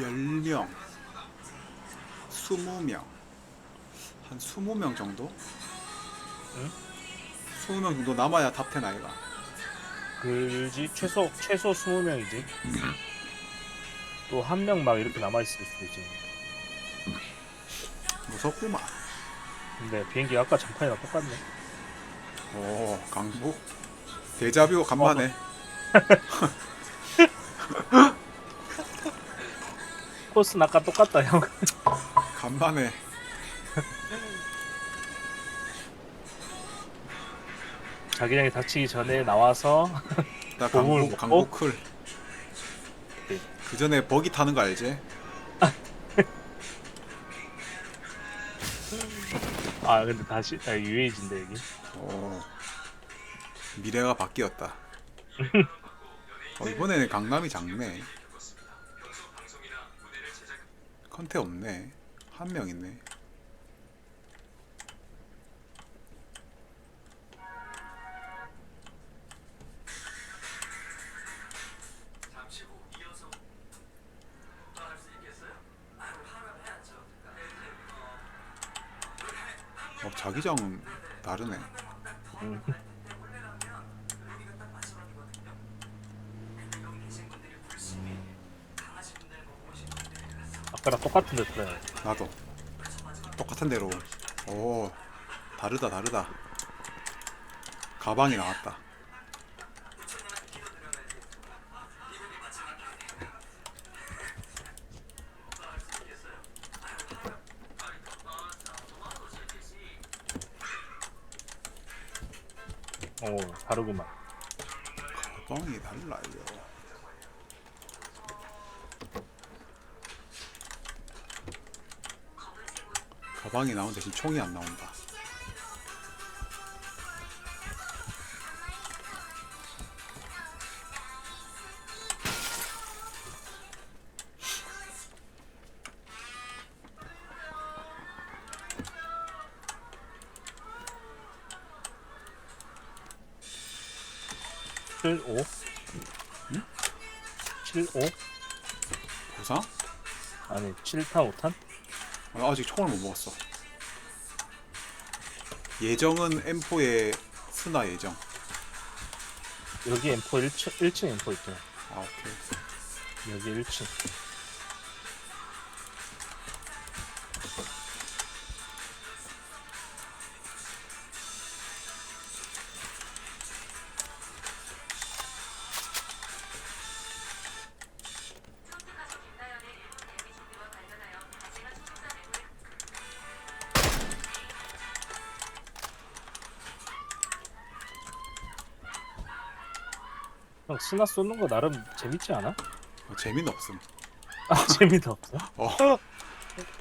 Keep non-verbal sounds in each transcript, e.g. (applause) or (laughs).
10명 20명 한 20명 정도? 응? 20명 정도 남아야 탑10 아이가 그지 최소 최소 20명이지. 또 한 명 막 이렇게 남아 있을 수도 있지. 무섭구만 근데 비행기 아까 장판이랑 똑같네. 오 강북 데자뷰 간만에 코스는 아까 똑같다 형. 간만에 (laughs) 자기장이 다치기 전에 나와서 나 (laughs) 보물 강북 먹고? 클. 네. 그 전에 버기 타는 거 알지? (laughs) 아 근데 다시 아, 유에이지인데 여기. 오 미래가 바뀌었다. 어, 이번에는 강남이 작네. 컨테 없네. 한 명 있네. 어, 자기장 다르네. 음. 아까랑 똑같은데 그래. 나도. 똑같은 대로. 오 다르다 다르다. 가방이 나왔다. 오 다르구만. 가방이 달라요 가방이 나온 대신 총이 안 나온다 칠 오. 칠 오? 보상? 아니 7탄 5탄? 아, 아직 총을 못 먹었어 예정은 M4의 스나 예정 여기 M4 1층 1층 M4 있잖아. 아 오케이 여기 1층. 형 스나 쏘는 거 나름 재밌지 않아? 어, 재미는 없음 아 (laughs) 재미도 없어? 어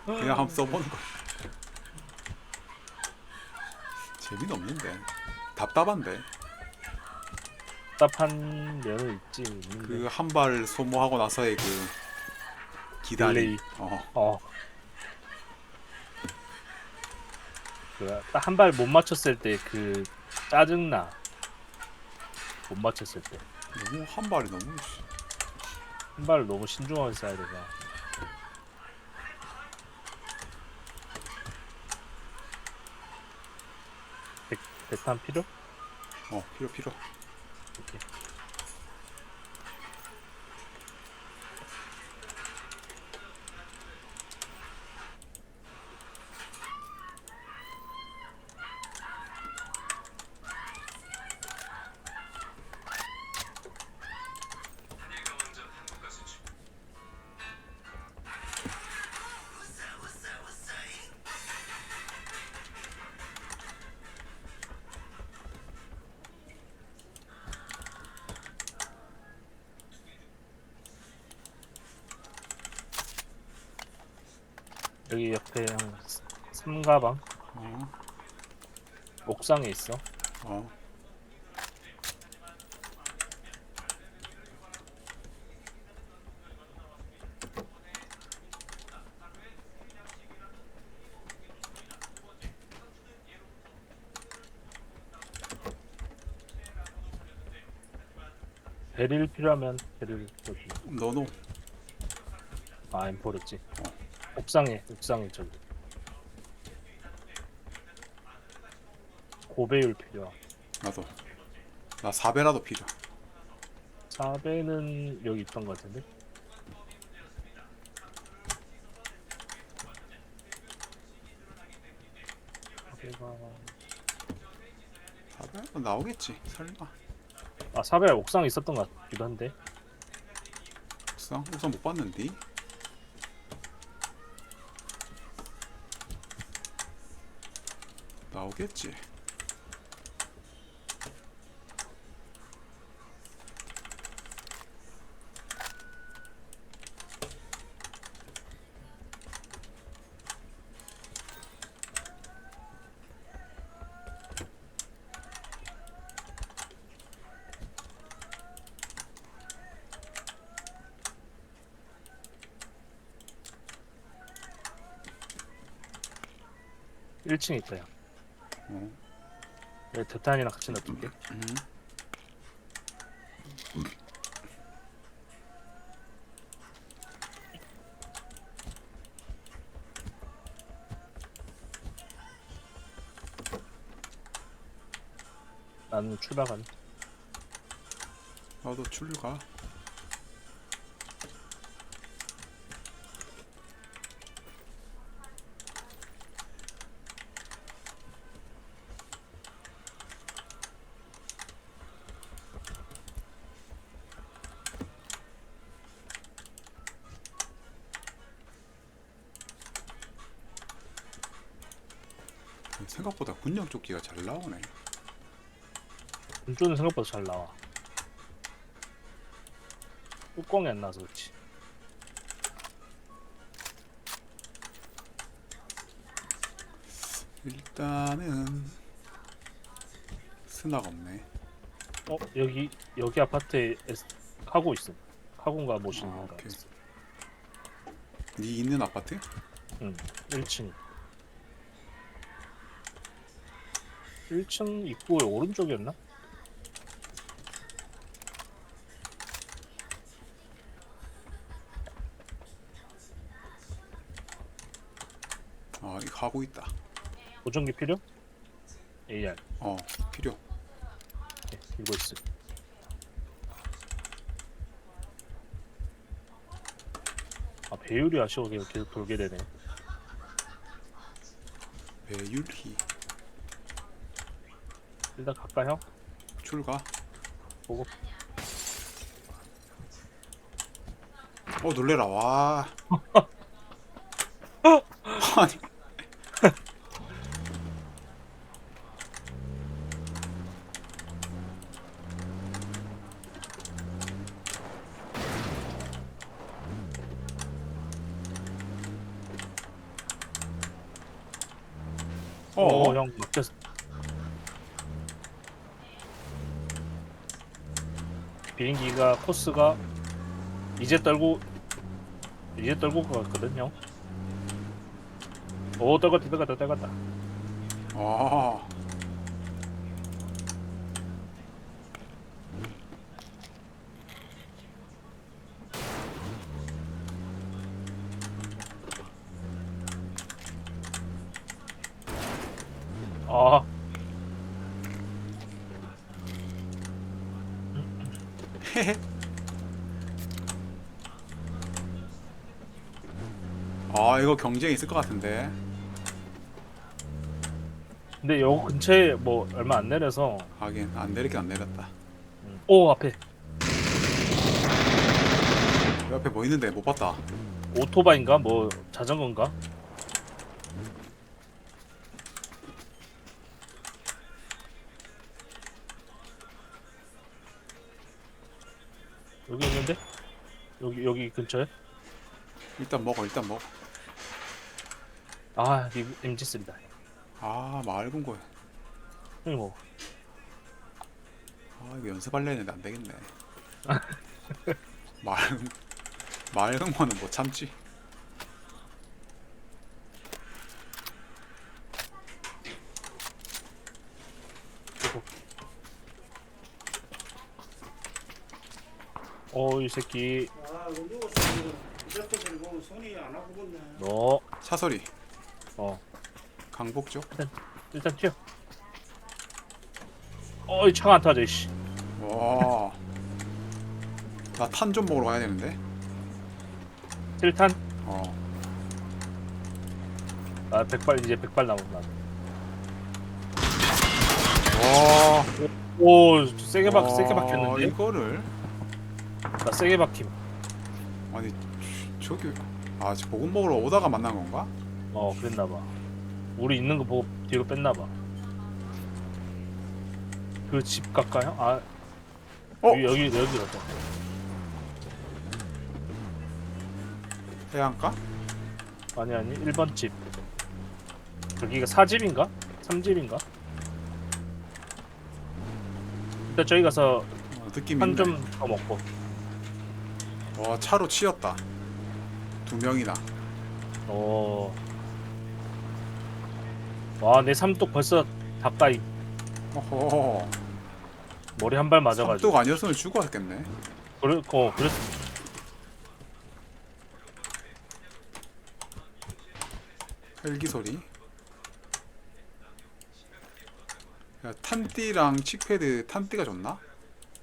그냥 한번 써보는 거 재미는 없는데 답답한데 답답한 면은 있지 있는데 그 한 발 소모하고 나서의 그 기다림 딜레이. 어 어. 그딱 한 발 못 맞췄을 때 그 짜증나. 못 맞췄을 때. 너무 한 발이 너무 씨. 한 발을 너무 신중하게 쏴야 되나. 백, 백탄 필요? 어 필요 필요 오케이. 여기 옆에 형 삼가방 어, 옥상에 있어. 어. 베릴 필요하면 베릴 여기. 너노 아 엠포르지. 어. 옥상에 옥상에 저기. 고배율 필요. 나도 나 4배라도 필요 4배는 여기 있던 것 같은데. 사배가 4배 나오겠지 설마 아 4배 옥상에 있었던 것 같기도 한데. 우선 우선 못 봤는데 나오겠지 일 1층에 있다 야. 어. 내 대탄이랑 같이 놔둘게. 음. 나는 출발한. 나도 출가 생각보다 군용 조끼가 잘 나오네 운전은 생각보다 잘 나와. 뚜껑이 안 나서 그렇지. 일단은 스나가 없네 어 여기 여기 아파트에 에스, 카고 있어. 카고인가 아, 모신인가. 오케이. 네 있는 아파트? 응. 1층. 1층 입구의 오른쪽이었나? 아 이거 하고 있다 보정기 필요? AR. 어 필요 네, 이거 있어. 아 배율이 아쉬워 계속 돌게 되네. 배율희 일단 갈까 형? 출가 보고. 어 놀래라 와 (laughs) 아니 어, 어, 형 막혔어. 비행기가 코스가 이제 떨고 이제 떨고 갔거든 형. 오 떨궜다 떨궜다 떨궜다. 아 아 (laughs) 아 이거 경쟁 있을 것 같은데. 근데 요 근처에 뭐 얼마 안 내려서. 하긴 안 내리긴 안 내렸다. 음. 오 앞에. 옆에 뭐 있는데 못 봤다. 오토바이인가? 뭐 자전거인가? 여기 근처에? 일단 먹어 일단 먹어. 아이 MG3다. 아 맑은 거야. 형이 뭐. 아 이거 연습할려 했는데 안 되겠네. (laughs) 맑은 맑은 거는 못 참지. 어이 새끼 너 차소리 어. 강북 쪽 일단 튀어. 어이 차가 안 타져 이씨. 와. 나 탄 좀 먹으러 가야 되는데. 1탄. 어. 아 백발 이제 백발 남았나. 와. 오 세게 박 세게 와, 박혔는데. 이거를 나 세게 박힘. 아니 저- 저기 아 지금 보급 먹으러 오다가 만난 건가? 어 그랬나 봐. 우리 있는 거 보고 뒤로 뺐나 봐. 그 집 가까요? 아 어? 여기 여기 여기 가자. 해안가? 아니 아니 1번 집. 여기가 4집인가? 3집인가? 일단 저기 가서 어, 느낌 한 있네. 좀더 먹고. 와 차로 치였다. 두 명이나. 어. 와, 내 삼뚝 벌써 가까이 어허. 머리 한 발 맞아가지고. 삼뚝 아니었으면 죽었겠네. 그래, 어, 그랬. 헬기 소리. 야, 탄띠랑 칙패드 탄띠가 좋나?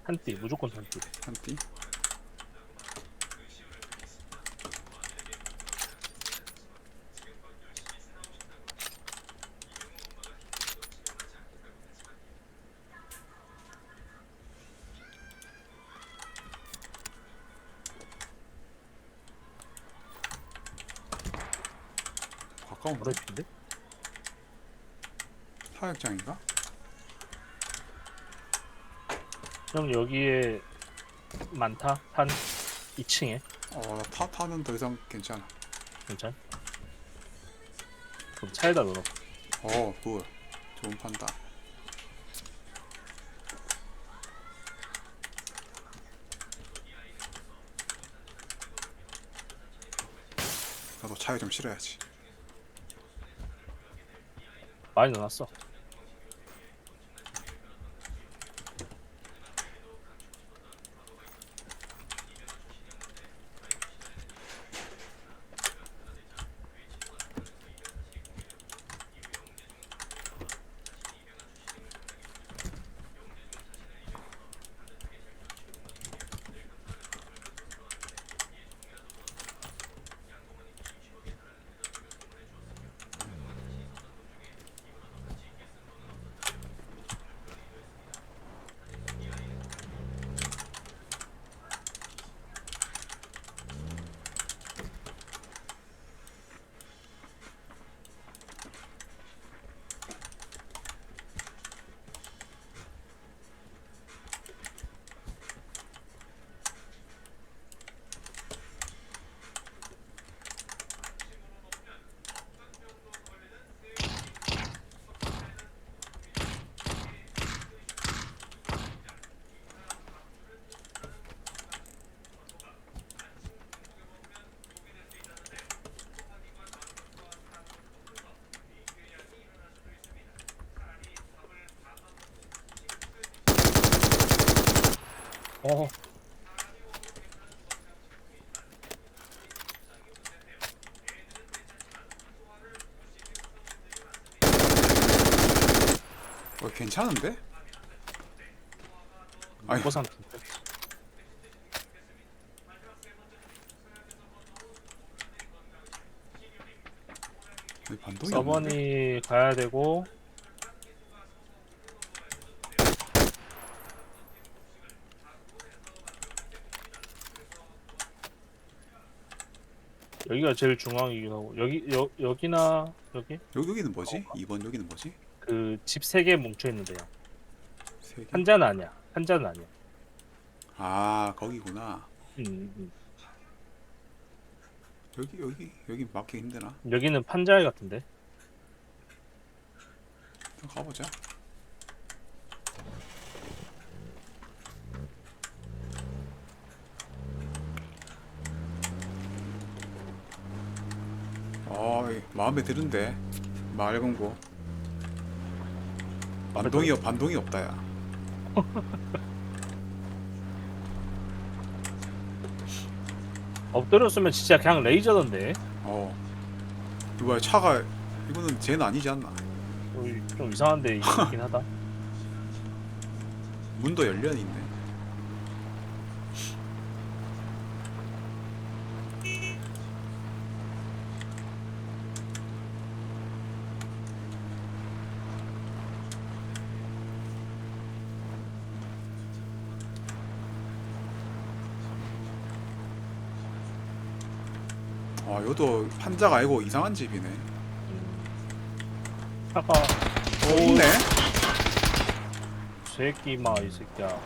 한띠, 무조건 한띠. 탄띠. 어렵인데? 사육장인가? 형 여기에 많다. 한 2층에 어, 타, 타는 더 이상 괜찮아. 괜찮? 그럼 차에다 넣어. 어, 굿. 좋은 판다. 나도 차에 좀 실어야지. 많이 넣어놨어. 어. 어, 괜찮은데? 아니. 고상. 왜 반동이 없는데? 서버니 가야 되고 여기가 제일 중앙이긴 하고 여기 여, 여기나 여기 여기, 여기는 뭐지? 2번 여기는 뭐지? 그 집 세 개 뭉쳐 있는데요. 세 개? 한자는 아니야. 한자는 아니야. 아, 거기구나. 음, 음. 여기, 여기, 여기 막기 힘드나? 여기는 판자이 같은데. 좀 가보자. 아, 이 마음에 드는데 마을 공고. 반동이 없- 반동이 없다야. (laughs) 엎드렸으면 진짜 그냥 레이저던데. 어 이거 차가 이거는 쟤는 아니지 않나 어, 좀 이상한데 (laughs) 있긴 하다. 문도 열려 있네 아 이것도 판자가 아니고 이상한 집이네. 어 있네. 새끼 마이 새끼야.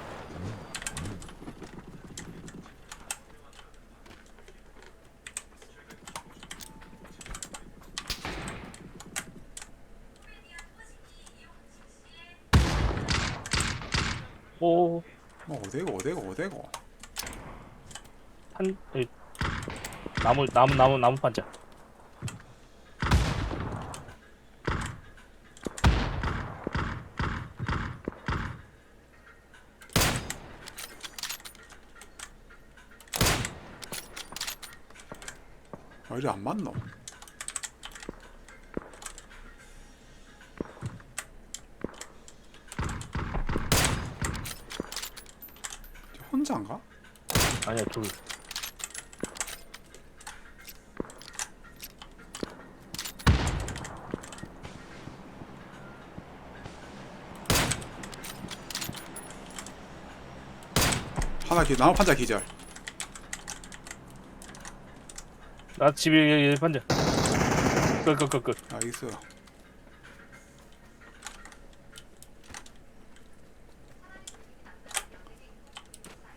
오, 어 어디고 어디고 어디고 한 에, 나무 나무 나무 나무 판자. 아 이래 안 맞노 쟤 혼자인가? 아니야 둘. 하나 기 나무 판자 기절. 나 집에 판자. 끝끝끝 끝. 알겠어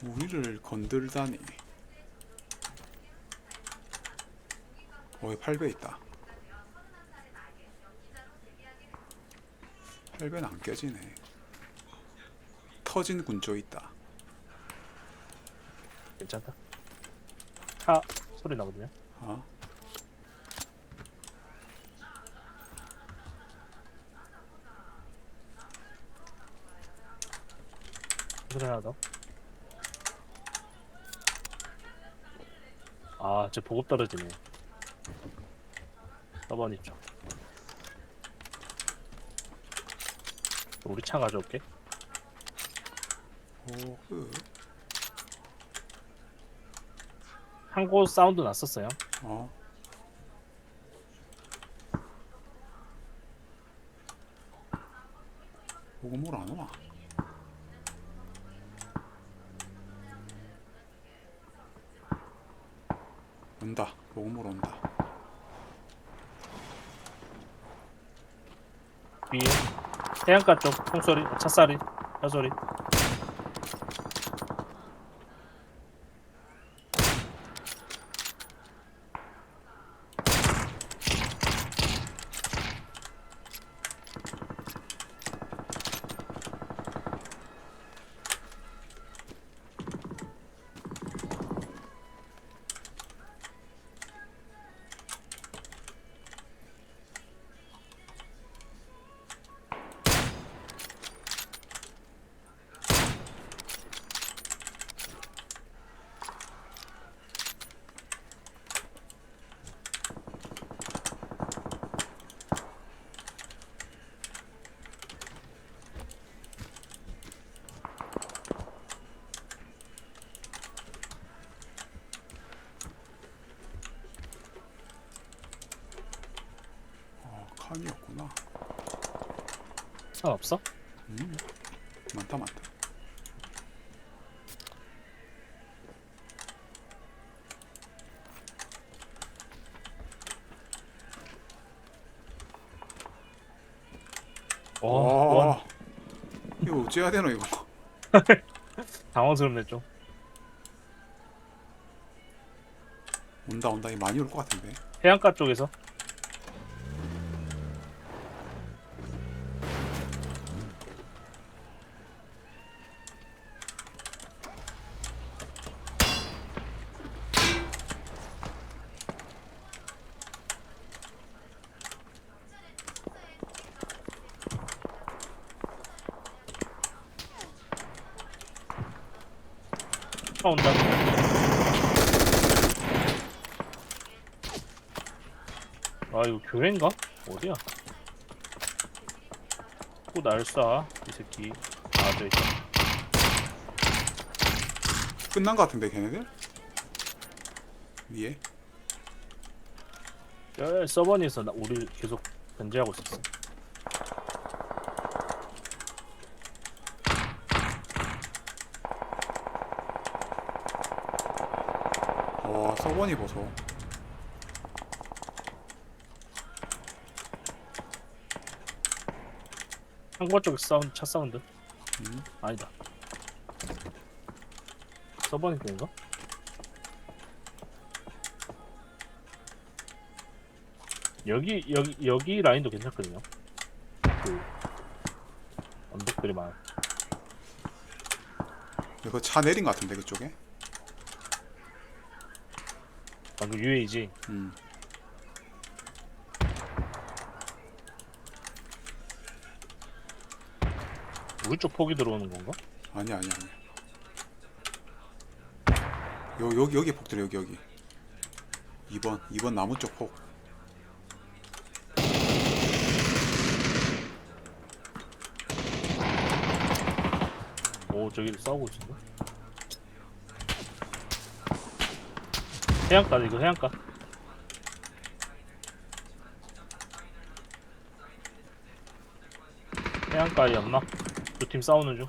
우리를 건들다니. 어이 8배 있다. 8배는 안 깨지네. 터진 군조 있다 괜찮다. 차 소리 나거든요. 어? 소리 하나 더. 아, 저 보급 떨어지네. 4번 입장. 우리 차 가져올게. 호그 한곳 사운드 났었어요. 어? 보고물 안 오나? 온다. 보고물 온다. 위에 해안가 쪽 총소리, 차소리, 차소리. 어, 칸이었구나. 차 없어? 음, 많다 많다. 와, 원. 와, 이거 어찌해야 되노 이거? (laughs) 당황스럽네 좀. 온다 온다. 이 많이 올 것 같은데. 해안가 쪽에서. 차 온다. 아 이거 교회인가? 어디야? 또날쏴이 새끼 아 저 있다 끝난 것 같은데 걔네들? 위에 야, 서버니에서 나, 우리 계속 견제하고 있었어 와 서버니 보소 한과 쪽 사운드 차 사운드 음. 아니다 서버니 그인가? 여기 여기 여기 라인도 괜찮거든요 그 언덕들이 많아 이거 차 내린 것 같은데 그쪽에 방금 UAG 음. 우리 쪽 폭이 들어오는 건가? 아니야 아니야 아니야 요, 여기 여기 폭들 여기 여기. 2번 2번 나무 쪽 폭. 오 저기 싸우고 있었네 해안가 이거 해안가. 해안가에 연막 두 팀 싸우는 중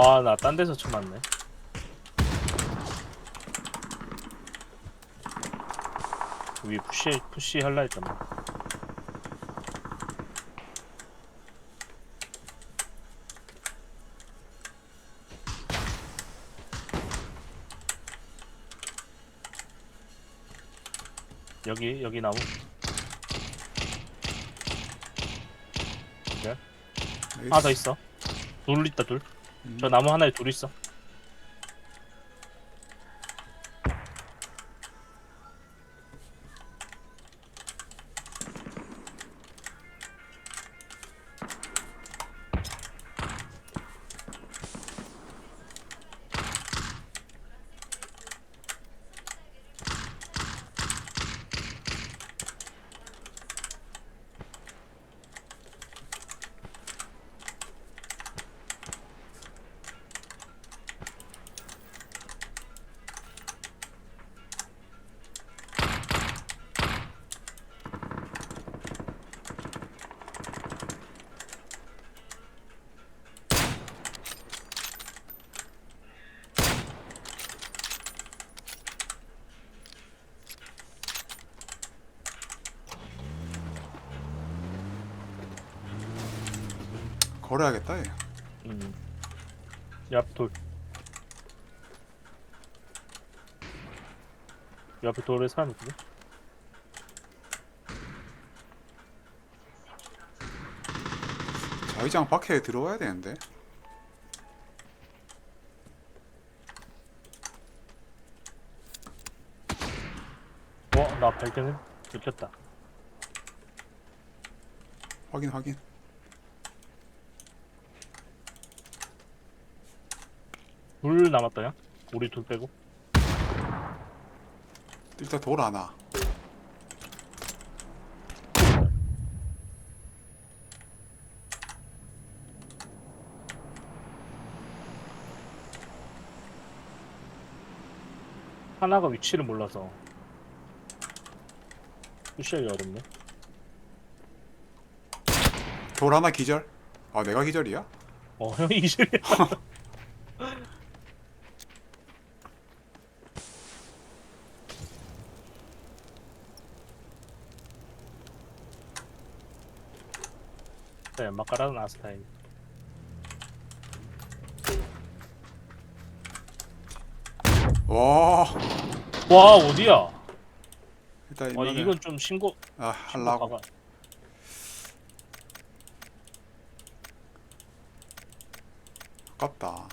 아 나 딴 데서 쳐 맞네. 위에 푸시 푸시 할라 했잖아 여기 여기 나무. 여기 하나 더 있어. 둘 있다 둘 음. 저 나무 하나에 둘 있어. 걸어야겠다 얘 음. 옆 돌. 옆에 돌에 사람 있거든. 자위장 밖에 들어와야 되는데 어, 나 발견을 느꼈다. 확인 확인 둘 남았다, 야. 우리 둘 빼고. 일단 돌 하나 하나가 위치를 몰라서. 푸시하기 어렵네. 돌 하나 기절 아 내가 기절이야? 어, 형이 이실 (laughs) 네, 연막 깔아놨어 다행히. 와와 어디야? 일단 와 이거는 이건 좀 신고. 아 신고 할라고 가봐. 아깝다